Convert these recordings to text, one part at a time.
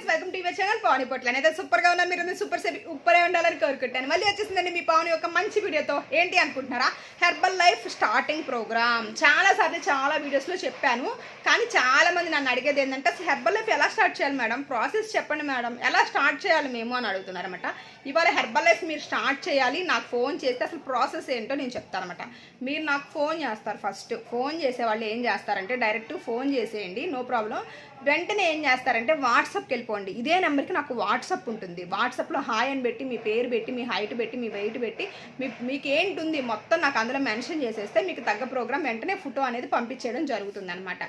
Friends welcome TV channel Pawan Potla. అయితే సూపర్గా ఉన్నారు మీరు సూపర్ ఉప్పరే ఉండాలని కోరుకుంటాను. మళ్ళీ వచ్చేసిందండి మీ పవన్ యొక్క మంచి వీడియోతో. ఏంటి అనుకుంటున్నారా? హెర్బల్ లైఫ్ స్టార్టింగ్ ప్రోగ్రామ్ చాలా సార్లు చాలా వీడియోస్లో చెప్పాను. కానీ చాలా మంది నన్ను అడిగేది ఏంటంటే హెర్బల్ లైఫ్ ఎలా స్టార్ట్ చేయాలి మేడం? ప్రాసెస్ చెప్పండి మేడం. ఎలా స్టార్ట్ చేయాలి మేము? అని అడుగుతున్నారనమాట ఇవాళ హెర్బల్ లైఫ్ మీరు స్టార్ట్ చేయాలి. నాకు ఫోన్ చేస్తే అసలు ప్రాసెస్ ఏంటో నేను చెప్తానమాట అనమాట మీరు నాకు ఫోన్ చేస్తారు ఫస్ట్ ఫోన్ చేసే వాళ్ళు ఏం చేస్తారంటే డైరెక్ట్ ఫోన్ చేసేయండి. నో ప్రాబ్లం వెంటనే ఏం చేస్తారంటే వాట్సాప్కి వెళ్ళిపోండి. ఇదే నెంబర్కి నాకు వాట్సాప్ ఉంటుంది. వాట్సాప్లో హాయ్ అని పెట్టి మీ పేరు పెట్టి మీ హైట్ పెట్టి మీ వెయిట్ పెట్టి మీ మీకు ఏంటుంది మొత్తం నాకు అందులో మెన్షన్ చేసేస్తే మీకు తగ్గ ప్రోగ్రామ్ వెంటనే ఫోటో అనేది పంపించేయడం జరుగుతుంది అనమాట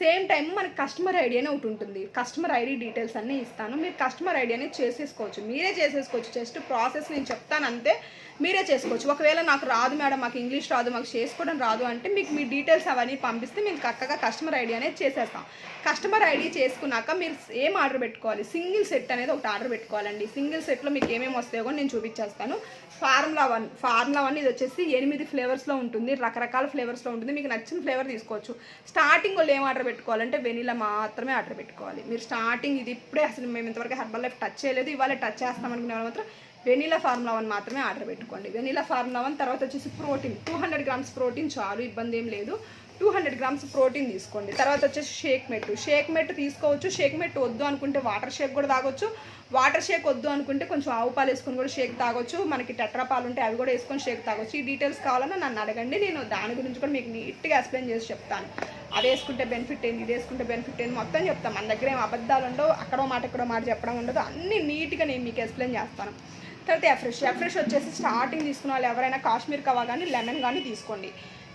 సేమ్ టైం మనకి కస్టమర్ ఐడి అని ఒకటి ఉంటుంది. కస్టమర్ ఐడి డీటెయిల్స్ అన్నీ ఇస్తాను. మీరు కస్టమర్ ఐడి అనేది చేసేసుకోవచ్చు. మీరే చేసేసుకోవచ్చు. జస్ట్ ప్రాసెస్ నేను చెప్తాను అంతే. మీరే చేసుకోవచ్చు. ఒకవేళ నాకు రాదు మేడం మాకు ఇంగ్లీష్ రాదు మాకు చేసుకోవడం రాదు అంటే మీకు మీ డీటెయిల్స్ అవన్నీ పంపిస్తే మేము చక్కగా కస్టమర్ ఐడి అనేది చేసేస్తాం. కస్టమర్ ఐడి చేసుకున్నాక మీరు ఏం ఆర్డర్ పెట్టుకోవాలి? సింగిల్ సెట్ అనేది ఒకటి ఆర్డర్ పెట్టుకోవాలండి. సింగిల్ సెట్లో మీకు ఏమేమి వస్తాయో కూడా నేను చూపించేస్తాను. ఫార్ములా వన్ ఫార్ములా వన్ ఇది వచ్చేసి ఎనిమిది ఫ్లేవర్స్లో ఉంటుంది. రకరకాల ఫ్లేవర్స్లో ఉంటుంది. మీకు నచ్చిన ఫ్లేవర్ తీసుకోవచ్చు. స్టార్టింగ్ వాళ్ళు ఏం ఆర్డర్ పెట్టుకోవాలంటే వెనీలా మాత్రమే ఆర్డర్ పెట్టుకోవాలి. మీరు స్టార్టింగ్ ఇది ఇప్పుడే అసలు మేము ఇంతవరకు హెర్బల్ లైఫ్ టచ్ చేయలేదు. ఇవాళ టచ్ చేస్తాం అనుకునే వాళ్ళు మాత్రం వెనీలా ఫార్ములా వన్ మాత్రమే ఆర్డర్ పెట్టుకోండి. వెనీలా ఫార్ములా వన్ తర్వాత వచ్చేసి protein. Two hundred grams protein చాలు ఇబ్బంది ఏం లేదు. టూ హండ్రెడ్ గ్రామ్స్ ప్రోటీన్ తీసుకోండి. తర్వాత వచ్చేసి షేక్ మెట్టు షేక్ మెట్ తీసుకోవచ్చు. షేక్ మెట్టు వద్దు అనుకుంటే వాటర్ షేక్ కూడా తాగొచ్చు. వాటర్ షేక్ వద్దు అనుకుంటే కొంచెం ఆవు పాలు వేసుకొని కూడా షేక్ తాగొచ్చు. మనకి టెట్రా పాలు ఉంటే అవి కూడా వేసుకొని షేక్ తాగొచ్చు. ఈ డీటెయిల్స్ కావాలన్నా నన్ను అడగండి. నేను దాని గురించి కూడా మీకు నీట్గా ఎక్స్ప్లెయిన్ చేసి చెప్తాను. అది వేసుకుంటే బెనిఫిట్ ఏంటి ఇది వేసుకుంటే బెనిఫిట్ ఏంటి మొత్తం చెప్తాం మన దగ్గర ఏం అబద్ధాలు ఉండవు అక్కడో మాట ఇక్కడో మాట చెప్పడం ఉండదు. అన్ని నీట్గా నేను మీకు ఎక్స్ప్లెయిన్ చేస్తాను. తర్వాత ఎఫ్రెష్ ఎఫ్రెష్ వచ్చేసి స్టార్టింగ్ తీసుకున్న వాళ్ళు ఎవరైనా కాశ్మీర్ కవా కానీ లెమన్ కానీ తీసుకోండి.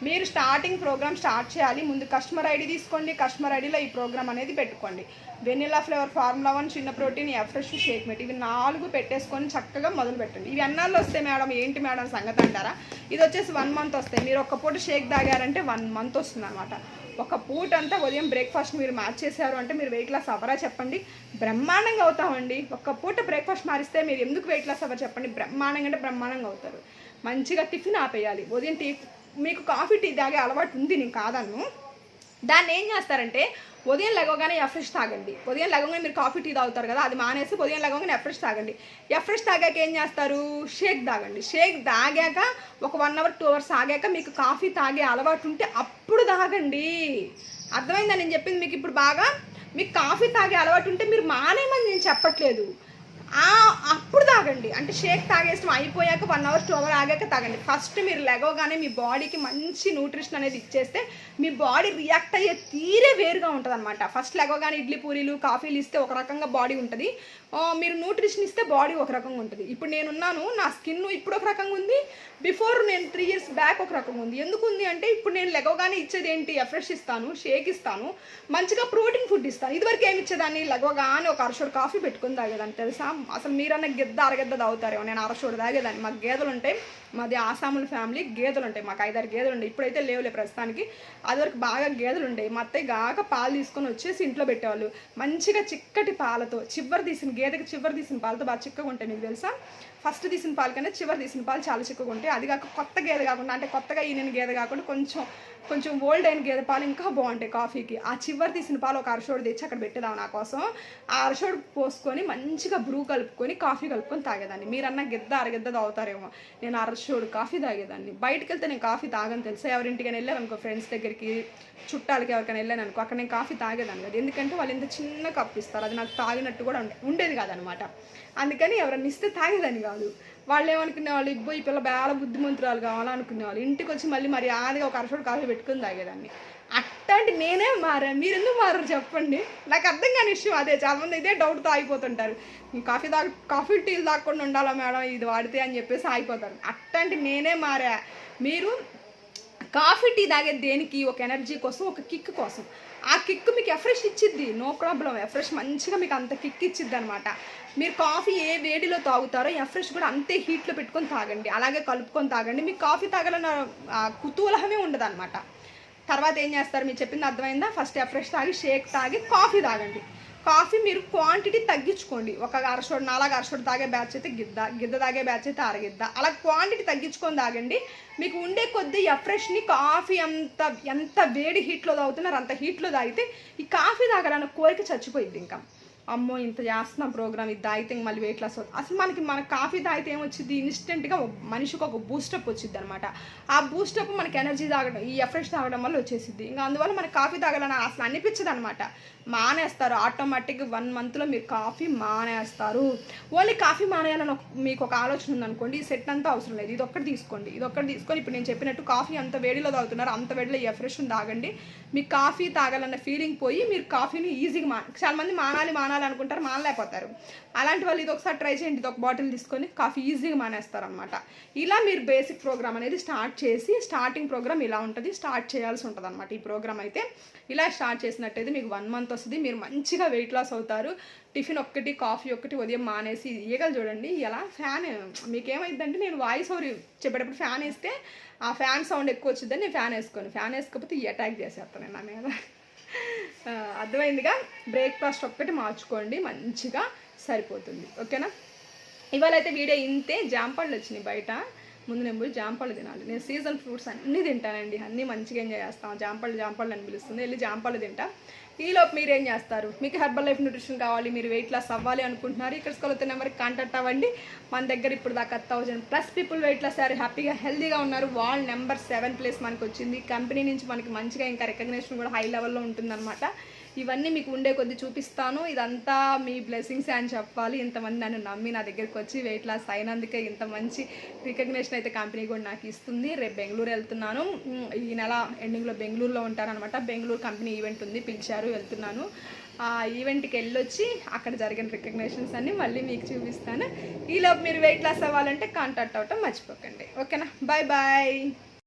మీరు స్టార్టింగ్ ప్రోగ్రామ్ స్టార్ట్ చేయాలి. ముందు కస్టమర్ ఐడి తీసుకోండి. కస్టమర్ ఐడిలో ఈ ప్రోగ్రామ్ అనేది పెట్టుకోండి. వెనిలా ఫ్లేవర్ ఫార్ములా వన్ చిన్న ప్రోటీన్ ఎఫ్రెష్ షేక్ మెట్ ఇవి నాలుగు పెట్టేసుకొని చక్కగా మొదలు పెట్టండి. ఇవి అన్నాళ్ళు వస్తాయి మేడం. ఏంటి మేడం సంగతి అంటారా? ఇది వచ్చేసి వన్ మంత్ వస్తాయి. మీరు ఒక్క పూట షేక్ తాగారంటే వన్ మంత్ వస్తుంది అనమాట ఒక పూట అంతా ఉదయం బ్రేక్ఫాస్ట్ మీరు మార్చేశారు అంటే మీరు వెయిట్ లాస్ అవ్వరా చెప్పండి. బ్రహ్మాండంగా అవుతామండి. ఒక్క పూట బ్రేక్ఫాస్ట్ మారిస్తే మీరు ఎందుకు వెయిట్ లాస్ అవ్వరు చెప్పండి. బ్రహ్మాండంగా అంటే బ్రహ్మాండంగా అవుతారు. మంచిగా టిఫిన్ ఆపేయాలి. ఉదయం టీ మీకు కాఫీ టీ తాగే అలవాటు ఉంది నేను కాదను దాన్ని ఏం చేస్తారంటే ఉదయం లెగవగానే ఎఫ్రెష్ తాగండి. ఉదయం లెగవగానే మీరు కాఫీ టీ తాగుతారు కదా అది మానేసి ఉదయం లెగవగానే ఎఫ్రెష్ తాగండి. ఎఫ్రెష్ తాగాక ఏం చేస్తారు? షేక్ తాగండి. షేక్ తాగాక ఒక వన్ అవర్ టూ అవర్స్ ఆగాక మీకు కాఫీ తాగే అలవాటు ఉంటే అప్పుడు తాగండి. అర్థమైందా? నేను చెప్పింది మీకు ఇప్పుడు బాగా? మీకు కాఫీ తాగే అలవాటు ఉంటే మీరు మానేమని నేను చెప్పట్లేదు. ఆ తాగండి. అంటే షేక్ తాగేసిన అయిపోయాక వన్ అవర్ టూ అవర్ ఆగాక తాగండి. ఫస్ట్ మీరు లెగవగానే మీ బాడీకి మంచి న్యూట్రిషన్ అనేది ఇచ్చేస్తే మీ బాడీ రియాక్ట్ అయ్యే తీరే వేరుగా ఉంటుంది అనమాట ఫస్ట్ లెగవగానే ఇడ్లీ పూరీలు కాఫీలు ఇస్తే ఒక రకంగా బాడీ ఉంటుంది. మీరు న్యూట్రిషన్ ఇస్తే బాడీ ఒక రకంగా ఉంటుంది. ఇప్పుడు నేనున్నాను నా స్కిన్ ఇప్పుడు ఒక రకంగా ఉంది. బిఫోర్ నేను త్రీ ఇయర్స్ బ్యాక్ ఒక రకంగా ఉంది. ఎందుకు ఉంది అంటే ఇప్పుడు నేను లెగవగానే ఇచ్చేది ఏంటి? ఎఫ్రెష్ ఇస్తాను షేక్ ఇస్తాను మంచిగా ప్రోటీన్ ఫుడ్ ఇస్తాను. ఇదివరకు ఏమి ఇచ్చేదాన్ని? లెగవగానే ఒక అరషోడు కాఫీ పెట్టుకుని తాగేదాన్ని తెలుసా? అసలు మీరన్నా గిద్ద అరగద్ద తాగుతారేమో. నేను అరషోడు తాగేదాన్ని. మాకు గేదెలు ఉంటాయి మాది ఆసాముల ఫ్యామిలీ గేదెలు ఉంటాయి. మాకు ఐదారు గేదెలు ఉంటాయి ఇప్పుడైతే లేవులే ప్రస్తుతానికి. అది వరకు బాగా గేదెలు ఉండే. మా అత్తయ్య గాక పాలు తీసుకొని వచ్చేసి ఇంట్లో పెట్టేవాళ్ళు. మంచిగా చిక్కటి పాలతో చివరి తీసిన గేదెకి చివరి తీసిన పాలతో బాగా చిక్కగా ఉంటాయి. మీకు తెలుసా? ఫస్ట్ తీసిన పాలు కన్నా చివరి తీసిన పాలు చాలా చిక్కుగా ఉంటాయి. అది కాక కొత్త గేదె కాకుండా అంటే కొత్తగా ఈయన గేదె కాకుండా కొంచెం కొంచెం ఓల్డ్ అయిన గేదె పాలు ఇంకా బాగుంటాయి కాఫీకి. ఆ చివరి తీసిన పాలు ఒక అరషోడు తెచ్చి అక్కడ పెట్టేదాం నా కోసం. ఆ అరషోడు పోసుకొని మంచిగా బ్రూ కలుపుకొని కాఫీ కలుపుకొని తాగేదాన్ని. మీరన్నా గిద్ద అరగిద్ద తాగుతారేమో. నేను అరషోడు కాఫీ తాగేదాన్ని. బయటకు వెళ్తే నేను కాఫీ తాగని తెలుసా? ఎవరింటికైనా వెళ్ళాను అనుకో ఫ్రెండ్స్ దగ్గరికి చుట్టాలకి ఎవరికైనా వెళ్ళాను అనుకో అక్కడ నేను కాఫీ తాగేదాన్ని కదా. ఎందుకంటే వాళ్ళు ఇంత చిన్న కప్పు ఇస్తారు. అది నాకు తాగినట్టు కూడా ఉండే ఉండేది కాదనమాట. అందుకని ఎవరన్నా ఇస్తే తాగేదాన్ని కాదు. వాళ్ళు ఏమనుకునే వాళ్ళు ఇబ్బో ఈ పిల్ల బాగా బుద్ధిమంతురాలు కావాలనుకునే వాళ్ళు ఇంటికి వచ్చి మళ్ళీ మరి ఆదిగా ఒక అరసోడు కాఫీ పెట్టుకుని తాగేదాన్ని. అట్లాంటి నేనే మారా మీరు ఎందుకు మారారు చెప్పండి? నాకు అర్థం కాని విషయం అదే. చాలామంది ఇదే డౌట్తో ఆగిపోతుంటారు. కాఫీ తాగ కాఫీ టీలు తాగకుండా ఉండాలా మేడం? ఇది వాడితే అని చెప్పేసి ఆగిపోతారు. అట్లాంటి నేనే మారా. మీరు కాఫీ టీ తాగేది దేనికి? ఒక ఎనర్జీ కోసం ఒక కిక్ కోసం. ఆ కిక్ మీకు ఎఫ్రెష్ ఇచ్చిద్ది? నో ప్రాబ్లం ఎఫ్రెష్ మంచిగా మీకు అంత కిక్ ఇచ్చిద్ది అనమాట మీరు కాఫీ ఏ వేడిలో తాగుతారో ఎఫ్రెష్ కూడా అంతే హీట్లో పెట్టుకొని తాగండి. అలాగే కలుపుకొని తాగండి. మీకు కాఫీ తాగాలన్న ఆ, కుతూహలమే ఉండదు అనమాట తర్వాత ఏం చేస్తారు? మీరు చెప్పింది అర్థమైందా? ఫస్ట్ ఎఫ్రెష్ తాగి షేక్ తాగి కాఫీ తాగండి. కాఫీ మీరు క్వాంటిటీ తగ్గించుకోండి. ఒక అరసోడు నాలుగు అరసోడు తాగే బ్యాచ్ అయితే గిద్ద గిద్ద తాగే బ్యాచ్ అయితే అరగిద్ద. అలా క్వాంటిటీ తగ్గించుకొని తాగండి. మీకు ఉండే కొద్దీ ఎఫ్రెష్ని కాఫీ అంత ఎంత వేడి హీట్లో తాగుతున్నారు అంత హీట్లో తాగితే ఈ కాఫీ తాగడానికి కోరిక చచ్చిపోయింది ఇంకా. అమ్మో ఇంత చేస్తున్నాం ప్రోగ్రామ్ ఇది తాగితే మళ్ళీ వెయిట్ లాస్ అవుతుంది. అసలు మనకి మన కాఫీ తాగితే ఏమొచ్చింది ఇన్స్టెంట్గా మనిషికి ఒక బూస్టప్ వచ్చింది అనమాట ఆ బూస్టప్ మనకి ఎనర్జీ తాగడం ఈ ఎఫ్రెష్ తాగడం వల్ల వచ్చేసింది ఇంకా అందువల్ల మనకి కాఫీ తాగాలని అసలు అనిపించదు అనమాట మానేస్తారు. ఆటోమేటిక్ వన్ మంత్లో మీరు కాఫీ మానేస్తారు. ఓన్లీ కాఫీ మానేయాలని ఒక- మీకు ఒక ఆలోచన ఉందనుకోండి ఈ సెట్ అంతా అవసరం లేదు. ఇది ఒక్కటి తీసుకోండి. ఇది ఒక్కటి తీసుకొని ఇప్పుడు నేను చెప్పినట్టు కాఫీ అంత వేడిలో తాగుతున్నారు అంత వేడిలో ఈ ఎఫ్రెష్ తాగండి. మీకు కాఫీ తాగాలన్న ఫీలింగ్ పోయి మీరు కాఫీని ఈజీగా మా చాలా మంది మానాలి మానాలి అనుకుంటారు మానలేకపోతారు. అలాంటి వాళ్ళు ఇది ఒకసారి ట్రై చేయండి ఇది ఒక బాటిల్ తీసుకొని కాఫీ ఈజీగా మానేస్తారు అనమాట ఇలా మీరు బేసిక్ ప్రోగ్రామ్ అనేది స్టార్ట్ చేసి స్టార్టింగ్ ప్రోగ్రామ్ ఇలా ఉంటుంది స్టార్ట్ చేయాల్సి ఉంటుంది అనమాట ఈ ప్రోగ్రామ్ అయితే ఇలా స్టార్ట్ చేసినట్టయితే మీకు వన్ మంత్ వస్తుంది మీరు మంచిగా వెయిట్ లాస్ అవుతారు. టిఫిన్ ఒక్కటి కాఫీ ఒక్కటి ఉదయం మానేసి ఈగలు చూడండి ఎలా ఫ్యాన్ మీకేమైందంటే నేను వాయిస్ ఓవర్ చెప్పేటప్పుడు ఫ్యాన్ వేస్తే ఆ ఫ్యాన్ సౌండ్ ఎక్కువ వచ్చిందని నేను ఫ్యాన్ వేసుకోను. ఫ్యాన్ వేసుకోకపోతే అటాక్ చేసేస్తాను నేను నా మీద. అర్థమైందిగా? బ్రేక్ఫాస్ట్ ఒక్కటి మార్చుకోండి మంచిగా సరిపోతుంది. ఓకేనా? ఇవాళ అయితే వీడియో ఇంతే జాంపళ్ళు వచ్చినాయి బయట. ముందు నేను పోయి జాంపళ్ళు తినాలి. నేను సీజన్ ఫ్రూట్స్ అన్నీ తింటానండి. అన్నీ మంచిగా ఎంజాయ్ చేస్తాను. జాంపళ్ళు జాంపళ్ళు అని పిలుస్తుంది. వెళ్ళి జాంపళ్ళు తింటా. ఈలోపు మీరు ఏం చేస్తారు? మీకు హెర్బల్ లైఫ్ న్యూట్రిషన్ కావాలి మీరు వెయిట్ లాస్ అవ్వాలి అనుకుంటున్నారు. ఇక్కడ స్కూల్ నెంబర్కి కాంటాక్ట్ అవ్వండి. మన దగ్గర ఇప్పుడు దాకా thousand plus people weight loss అయ్యారు. హ్యాపీగా హెల్దీగా ఉన్నారు. వాళ్ళ నెంబర్ సెవెన్ ప్లేస్ మనకు వచ్చింది కంపెనీ నుంచి మనకి మంచిగా ఇంకా రికగ్నేషన్ కూడా హై లెవెల్లో ఉంటుందన్నమాట. ఇవన్నీ మీకు ఉండే కొద్ది చూపిస్తాను. ఇదంతా మీ బ్లెస్సింగ్స్ అని చెప్పాలి. ఇంతమంది నన్ను నమ్మి నా దగ్గరికి వచ్చి వెయిట్ లాస్ అయినందుకే ఇంత మంచి రికగ్నేషన్ అయితే కంపెనీ కూడా నాకు ఇస్తుంది. రేపు బెంగళూరు వెళ్తున్నాను. ఈ నెల ఎండింగ్లో బెంగళూరులో ఉంటారనమాట బెంగళూరు కంపెనీ ఈవెంట్ ఉంది. పిలిచారు వెళ్తున్నాను. ఆ ఈవెంట్కి వెళ్ళొచ్చి అక్కడ జరిగిన రికగ్నేషన్స్ అన్ని మళ్ళీ మీకు చూపిస్తాను. ఈలోపు మీరు వెయిట్ లాస్ అవ్వాలంటే కాంటాక్ట్ అవ్వటం మర్చిపోకండి. ఓకేనా? Bye bye